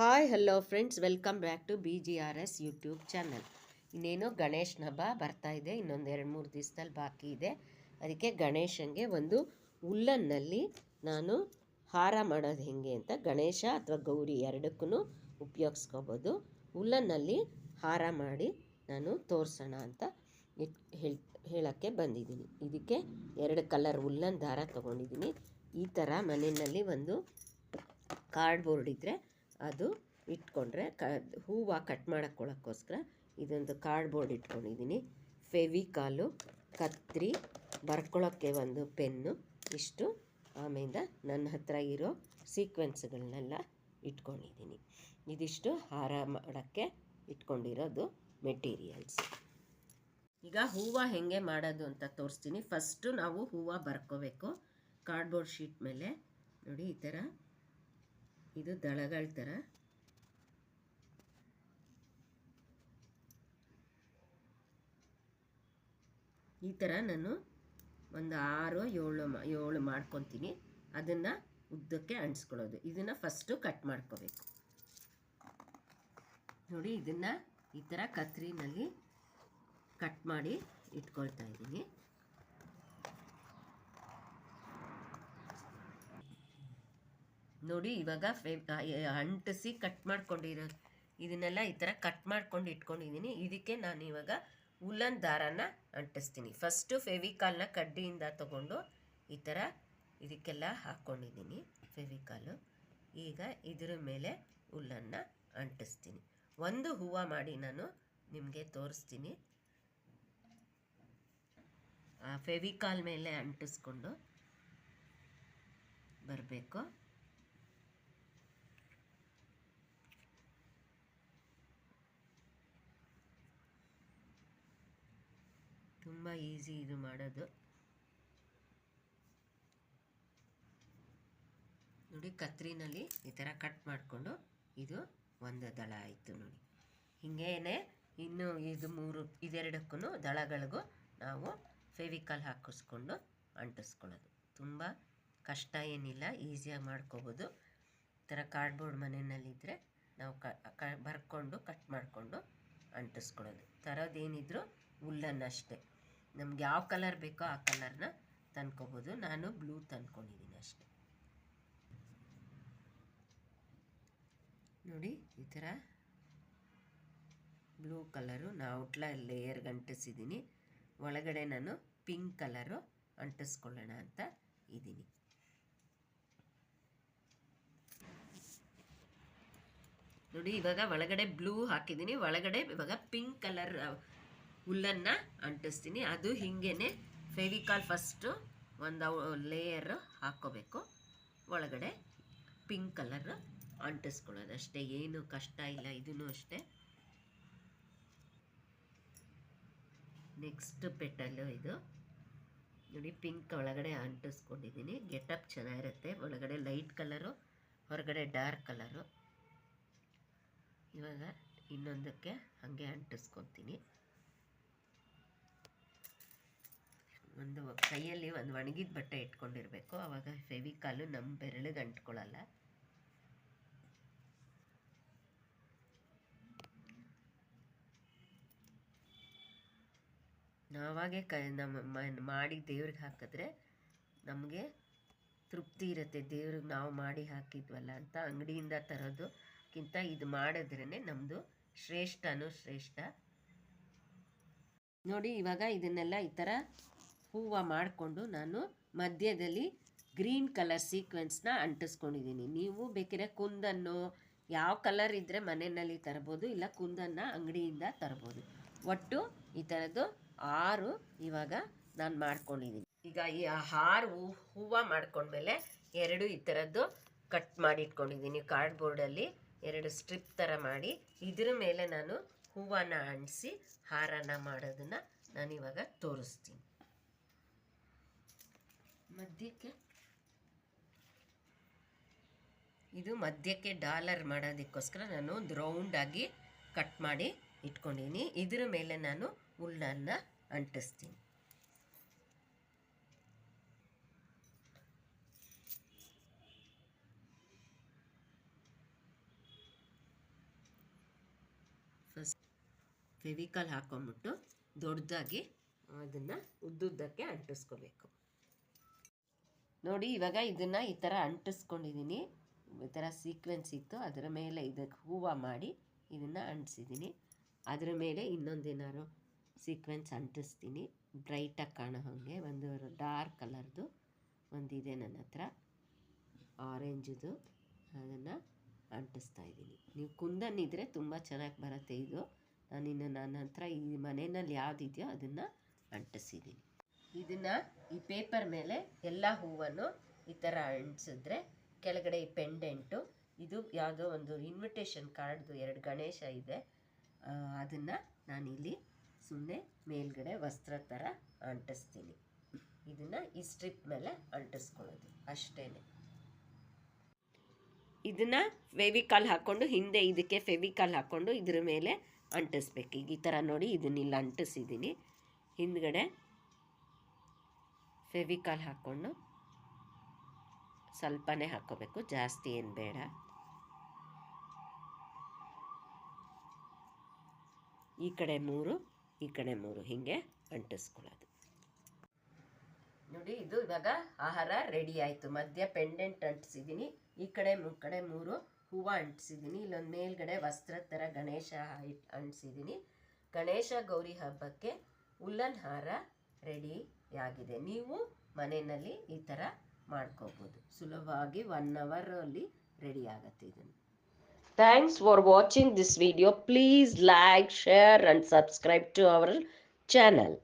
Hi hello friends welcome back to B G R S YouTube channel ಇನ್ನೇನು ಗಣೇಶನ ಹಬ್ಬ ಬರ್ತಾ ಇದೆ. ಇನ್ನೊಂದು ಎರಡು ಮೂರು ದಿವಸದಲ್ಲಿ ಬಾಕಿ ಇದೆ. ಅದಕ್ಕೆ ಗಣೇಶನಿಗೆ ಒಂದು ಉಲ್ಲನ್ನಲ್ಲಿ ನಾನು ಹಾರ ಮಾಡೋದು ಹೇಗೆ ಅಂತ ಗಣೇಶ ಅಥವಾ ಗೌರಿ ಎರಡಕ್ಕೂ ಉಪಯೋಗಿಸ್ಕೋಬೋದು. ಉಲ್ಲನ್ನಲ್ಲಿ ಹಾರ ಮಾಡಿ ನಾನು ತೋರಿಸೋಣ ಅಂತ ಹೇಳಿ ಹೇಳೋಕ್ಕೆ ಬಂದಿದ್ದೀನಿ. ಇದಕ್ಕೆ ಎರಡು ಕಲರ್ ಉಲ್ಲನ್ ದಾರ ತೊಗೊಂಡಿದ್ದೀನಿ. ಈ ಥರ ಮನೆಯಲ್ಲಿ ಒಂದು ಕಾರ್ಡ್ಬೋರ್ಡ್ ಇದ್ದರೆ ಅದು ಇಟ್ಕೊಂಡ್ರೆ ಕ, ಹೂವು ಕಟ್ ಮಾಡೋಕ್ಕೊಳಕ್ಕೋಸ್ಕರ ಇದೊಂದು ಕಾರ್ಡ್ಬೋರ್ಡ್ ಇಟ್ಕೊಂಡಿದ್ದೀನಿ. ಫೆವಿಕಾಲು ಕತ್ರಿ ಬರ್ಕೊಳ್ಳೋಕ್ಕೆ ಒಂದು ಪೆನ್ನು, ಇಷ್ಟು ಆಮೇಲೆ ನನ್ನ ಹತ್ರ ಇರೋ ಸೀಕ್ವೆನ್ಸ್ಗಳನ್ನೆಲ್ಲ ಇಟ್ಕೊಂಡಿದ್ದೀನಿ. ಇದಿಷ್ಟು ಹಾರ ಮಾಡೋಕ್ಕೆ ಇಟ್ಕೊಂಡಿರೋದು ಮೆಟೀರಿಯಲ್ಸ್ ಈಗ ಹೂವು ಹೇಗೆ ಮಾಡೋದು ಅಂತ ತೋರಿಸ್ತೀನಿ. ಫಸ್ಟು ನಾವು ಹೂವು ಬರ್ಕೋಬೇಕು. ಕಾರ್ಡ್ಬೋರ್ಡ್ ಶೀಟ್ ಮೇಲೆ. ನೋಡಿ, ಈ ಥರ ಇದು ದಳಗಳ ಥರ ಈ ಥರ ನಾನು ಒಂದು ಆರು, ಏಳು ಏಳು ಮಾಡ್ಕೊತೀನಿ. ಅದನ್ನು ಉದ್ದಕ್ಕೆ ಅಂಟಿಸ್ಕೊಳ್ಳೋದು. ಇದನ್ನು ಫಸ್ಟು ಕಟ್ ಮಾಡ್ಕೋಬೇಕು. ನೋಡಿ, ಇದನ್ನು ಈ ಥರ ಕತ್ರಿನಲ್ಲಿ ಕಟ್ ಮಾಡಿ ಇಟ್ಕೊಳ್ತಾ ಇದ್ದೀನಿ. ನೋಡಿ, ಇವಾಗ ಅಂಟಿಸಿ ಕಟ್ ಮಾಡ್ಕೊಂಡಿರೋ ಇದನ್ನೆಲ್ಲ ಈ ಥರ ಕಟ್ ಮಾಡ್ಕೊಂಡು ಇಟ್ಕೊಂಡಿದ್ದೀನಿ. ಇದಕ್ಕೆ ನಾನು ಇವಾಗ ಉಲ್ಲನ್ ದಾರನ ಅಂಟಿಸ್ತೀನಿ. ಫಸ್ಟು ಫೆವಿಕಾಲ್ನ ಕಡ್ಡಿಯಿಂದ ತಗೊಂಡು ಈ ಥರ ಇದಕ್ಕೆಲ್ಲ ಹಾಕ್ಕೊಂಡಿದ್ದೀನಿ ಫೆವಿಕಾಲು ಈಗ ಇದರ ಮೇಲೆ ಉಲ್ಲನ್ನ ಅಂಟಿಸ್ತೀನಿ. ಒಂದು ಹೂವು ಮಾಡಿ ನಾನು ನಿಮಗೆ ತೋರಿಸ್ತೀನಿ. ಆ ಫೆವಿಕಾಲ್ ಮೇಲೆ ಅಂಟಿಸ್ಕೊಂಡು ಬರಬೇಕು. ತುಂಬ ಈಸಿ ಇದು ಮಾಡೋದು. ನೋಡಿ ಕತ್ರಿನಲ್ಲಿ ಈ ಥರ ಕಟ್ ಮಾಡಿಕೊಂಡು ಇದು ಒಂದು ದಳ ಆಯಿತು ನೋಡಿ. ಹಿಂಗೇನೆ ಇನ್ನು ಇದು ಮೂರು ಇದೆರಡಕ್ಕೂ ದಳಗಳಿಗೂ ನಾವು ಫೆವಿಕಲ್ ಹಾಕಿಸ್ಕೊಂಡು ಅಂಟಿಸ್ಕೊಳ್ಳೋದು. ತುಂಬ ಕಷ್ಟ ಏನಿಲ್ಲ ಈಸಿಯಾಗಿ ಮಾಡ್ಕೋಬೋದು. ಈ ಥರ ಕಾರ್ಡ್ಬೋರ್ಡ್ ಮನೆಯಲ್ಲಿದ್ದರೆ ನಾವು ಕ ಬರ್ಕೊಂಡು ಕಟ್ ಮಾಡಿಕೊಂಡು ಅಂಟಿಸ್ಕೊಳ್ಳೋದು. ತರೋದೇನಿದ್ರು ಹುಲ್ಲನ್ನು ಅಷ್ಟೇ ನಮ್ಗೆ ಯಾವ ಕಲರ್ ಬೇಕೋ ಆ ಕಲರ್ನ ತಂದ್ಕೋಬೋದು. ನಾನು ಬ್ಲೂ ತಂದ್ಕೊಂಡಿದ್ದೀನಿ ಅಷ್ಟೆ. ನೋಡಿ, ಈ ಥರ ಬ್ಲೂ ಕಲರು ನಾ ಔಟ್ಲ ಲೇಯರ್ಗೆ ಅಂಟಿಸಿದ್ದೀನಿ. ಒಳಗಡೆ ನಾನು ಪಿಂಕ್ ಕಲರು ಅಂಟಿಸ್ಕೊಳ್ಳೋಣ ಅಂತ ಇದ್ದೀನಿ. ನೋಡಿ, ಇವಾಗ ಒಳಗಡೆ ಬ್ಲೂ ಹಾಕಿದ್ದೀನಿ. ಒಳಗಡೆ ಇವಾಗ ಪಿಂಕ್ ಕಲರ್ ಹುಲ್ಲನ್ನು ಅಂಟಿಸ್ತೀನಿ. ಅದು ಹೀಗೇ ಫೆವಿಕಾಲ್ ಫಸ್ಟು ಒಂದು ಲೇಯರ್ ಹಾಕ್ಕೋಬೇಕು ಒಳಗಡೆ ಪಿಂಕ್ ಕಲರ್ ಅಂಟಿಸ್ಕೊಳ್ಳೋದು ಅಷ್ಟೇ. ಏನು ಕಷ್ಟ ಇಲ್ಲ ಇದೂ ಅಷ್ಟೇ. ನೆಕ್ಸ್ಟ್ ಪೆಟಲ್ಲು ಇದು. ನೋಡಿ ಪಿಂಕ್ ಒಳಗಡೆ ಅಂಟಿಸ್ಕೊಂಡಿದ್ದೀನಿ. ಗೆಟಪ್ ಚೆನ್ನಾಗಿರುತ್ತೆ. ಒಳಗಡೆ ಲೈಟ್ ಕಲರು ಹೊರಗಡೆ ಡಾರ್ಕ್ ಕಲರು ಇವಾಗ ಇನ್ನೊಂದಕ್ಕೆ ಹಾಗೆ ಅಂಟಿಸ್ಕೊತೀನಿ. ಒಂದು ಕೈಯಲ್ಲಿ ಒಂದು ಒಣಗಿದ ಬಟ್ಟೆ ಇಟ್ಕೊಂಡಿರಬೇಕು. ಆವಾಗ ಫೆವಿಕಾಲು ನಮ್ಮ ಬೆರಳಿಗೆ ಅಂಟ್ಕೊಳ್ಳಲ್ಲ. ನಾವಾಗೆ ಕ ನಮ್ಮ ಮಾಡಿ ದೇವ್ರಿಗೆ ಹಾಕಿದ್ರೆ ನಮಗೆ ತೃಪ್ತಿ ಇರುತ್ತೆ. ದೇವ್ರಿಗೆ ನಾವು ಮಾಡಿ ಹಾಕಿದ್ವಲ್ಲ ಅಂತ ಅಂಗಡಿಯಿಂದ ತರೋದಕ್ಕಿಂತ ಇದು ಮಾಡಿದ್ರೇ ನಮ್ಮದು ಶ್ರೇಷ್ಠನೂ ಶ್ರೇಷ್ಠ. ನೋಡಿ ಇವಾಗ ಇದನ್ನೆಲ್ಲ ಈ ಥರ ಹೂವು ಮಾಡಿಕೊಂಡು ನಾನು ಮಧ್ಯದಲ್ಲಿ ಗ್ರೀನ್ ಕಲರ್ ಸೀಕ್ವೆನ್ಸ್ನ ಅಂಟಿಸ್ಕೊಂಡಿದ್ದೀನಿ. ನೀವು ಬೇಕಿದ್ರೆ ಕುಂದನ್ನು, ಯಾವ ಕಲರ್ ಇದ್ದರೆ ಮನೆಯಲ್ಲಿ ತರ್ಬೋದು, ಇಲ್ಲ ಕುಂದನ್ನು ಅಂಗಡಿಯಿಂದ ತರ್ಬೋದು. ಒಟ್ಟು ಈ ಥರದ್ದು ಆರು ಇವಾಗ ನಾನು ಮಾಡ್ಕೊಂಡಿದ್ದೀನಿ. ಈಗ ಈ ಹಾರು ಹೂವು ಮಾಡ್ಕೊಂಡ್ಮೇಲೆ ಎರಡು ಈ ಥರದ್ದು ಕಟ್ ಮಾಡಿ ಇಟ್ಕೊಂಡಿದ್ದೀನಿ ಕಾರ್ಡ್ಬೋರ್ಡಲ್ಲಿ ಎರಡು ಸ್ಟ್ರಿಪ್ ಥರ ಮಾಡಿ, ಇದ್ರ ಮೇಲೆ ನಾನು ಹೂವನ್ನ ಅಂಟಿಸಿ ಹಾರನ ಮಾಡೋದನ್ನು ನಾನಿವಾಗ ತೋರಿಸ್ತೀನಿ. ಮಧ್ಯಕ್ಕೆ ಇದು ಮಧ್ಯಕ್ಕೆ ಡಾಲರ್ ಮಾಡೋದಕ್ಕೋಸ್ಕರ ನಾನು ಒಂದು ರೌಂಡಾಗಿ ಕಟ್ ಮಾಡಿ ಇಟ್ಕೊಂಡಿನಿ ಇದರ ಮೇಲೆ ನಾನು ಹುಲ್ಲನ್ನು ಅಂಟಿಸ್ತೀನಿ. ಫಸ್ಟ್ ಫೆವಿಕಲ್ ಹಾಕೊಂಬಿಟ್ಟು ದೊಡ್ಡದಾಗಿ ಅದನ್ನು ಉದ್ದುದ್ದಕ್ಕೆ ಅಂಟಿಸ್ಕೋಬೇಕು. ನೋಡಿ, ಇವಾಗ ಇದನ್ನು ಈ ಥರ ಅಂಟಿಸ್ಕೊಂಡಿದ್ದೀನಿ ಈ ಥರ ಸೀಕ್ವೆನ್ಸ್ ಇತ್ತು. ಅದರ ಮೇಲೆ ಇದಕ್ಕೆ ಹೂವು ಮಾಡಿ ಇದನ್ನು ಅಂಟಿಸಿದ್ದೀನಿ ಅದರ ಮೇಲೆ ಇನ್ನೊಂದೇನಾದ್ರು ಸೀಕ್ವೆನ್ಸ್ ಅಂಟಿಸ್ತೀನಿ. ಬ್ರೈಟಾಗಿ ಕಾಣೋ ಹಾಗೆ. ಒಂದು ಡಾರ್ಕ್ ಕಲರ್ದು ಒಂದಿದೆ ನನ್ನ ಹತ್ರ. ಆರೆಂಜದು ಅದನ್ನು ಅಂಟಿಸ್ತಾ ಇದ್ದೀನಿ. ನೀವು ಕುಂದನ್ ಇದ್ದರೆ ತುಂಬ ಚೆನ್ನಾಗಿ ಬರುತ್ತೆ ಇದು. ನಾನಿನ್ನು ನನ್ನ ಹತ್ರ ಈ ಮನೆಯಲ್ಲಿ ಯಾವುದಿದೆಯೋ ಅದನ್ನು ಅಂಟಿಸಿದ್ದೀನಿ ಇದನ್ನು ಈ ಪೇಪರ್ ಮೇಲೆ ಎಲ್ಲ ಹೂವನ್ನು ಈ ಥರ ಅಂಟಿಸಿದ್ರೆ ಕೆಳಗಡೆ ಈ ಪೆಂಡೆಂಟು ಇದು ಯಾವುದೋ ಒಂದು ಇನ್ವಿಟೇಷನ್ ಕಾರ್ಡ್ದು ಎರಡು ಗಣೇಶ ಇದೆ. ಅದನ್ನು ನಾನಿಲ್ಲಿ ಸುಮ್ಮನೆ ಮೇಲ್ಗಡೆ ವಸ್ತ್ರ ಥರ ಅಂಟಿಸ್ತೀನಿ. ಇದನ್ನು ಈ ಸ್ಟ್ರಿಪ್ ಮೇಲೆ ಅಂಟಿಸ್ಕೊಳ್ಳೋದು ಅಷ್ಟೇ ಇದನ್ನು ಫೆವಿಕಾಲ್ ಹಾಕ್ಕೊಂಡು ಹಿಂದೆ ಇದಕ್ಕೆ ಫೆವಿಕಾಲ್ ಹಾಕ್ಕೊಂಡು ಇದ್ರ ಮೇಲೆ ಅಂಟಿಸ್ಬೇಕು. ಈಗ ಈ ಥರ ನೋಡಿ ಇದನ್ನಿಲ್ಲ ಅಂಟಿಸಿದ್ದೀನಿ ಹಿಂದ್ಗಡೆ ಫೆವಿಕಾಲ್ ಹಾಕ್ಕೊಂಡು ಸ್ವಲ್ಪನೇ ಹಾಕ್ಕೋಬೇಕು, ಜಾಸ್ತಿ ಏನು ಬೇಡ. ಈ ಕಡೆ ಮೂರು, ಈ ಕಡೆ ಮೂರು, ಹೀಗೆ ಅಂಟಿಸ್ಕೊಳ್ಳೋದು. ನೋಡಿ, ಇದು ಇವಾಗ ಆಹಾರ ರೆಡಿ ಆಯಿತು. ಮಧ್ಯ ಪೆಂಡೆಂಟ್ ಅಂಟಿಸಿದ್ದೀನಿ, ಈ ಕಡೆ ಕಡೆ ಮೂರು ಹೂವು ಅಂಟಿಸಿದ್ದೀನಿ, ಇಲ್ಲೊಂದು ಮೇಲ್ಗಡೆ ವಸ್ತ್ರ ಥರ ಗಣೇಶ ಅಂಟಿಸಿದ್ದೀನಿ. ಗಣೇಶ ಗೌರಿ ಹಬ್ಬಕ್ಕೆ ಉಲ್ಲನ್ ಹಾರ ರೆಡಿ. ಆಗಿದೆ ನೀವು ಮನೆಯಲ್ಲಿ ಈ ಥರ ಮಾಡ್ಕೋಬೋದು. ಸುಲಭವಾಗಿ ಒನ್ ಅವರಲ್ಲಿ ರೆಡಿ ಆಗುತ್ತೆ ಇದನ್ನು. Thanks for watching this video please like share and subscribe to our channel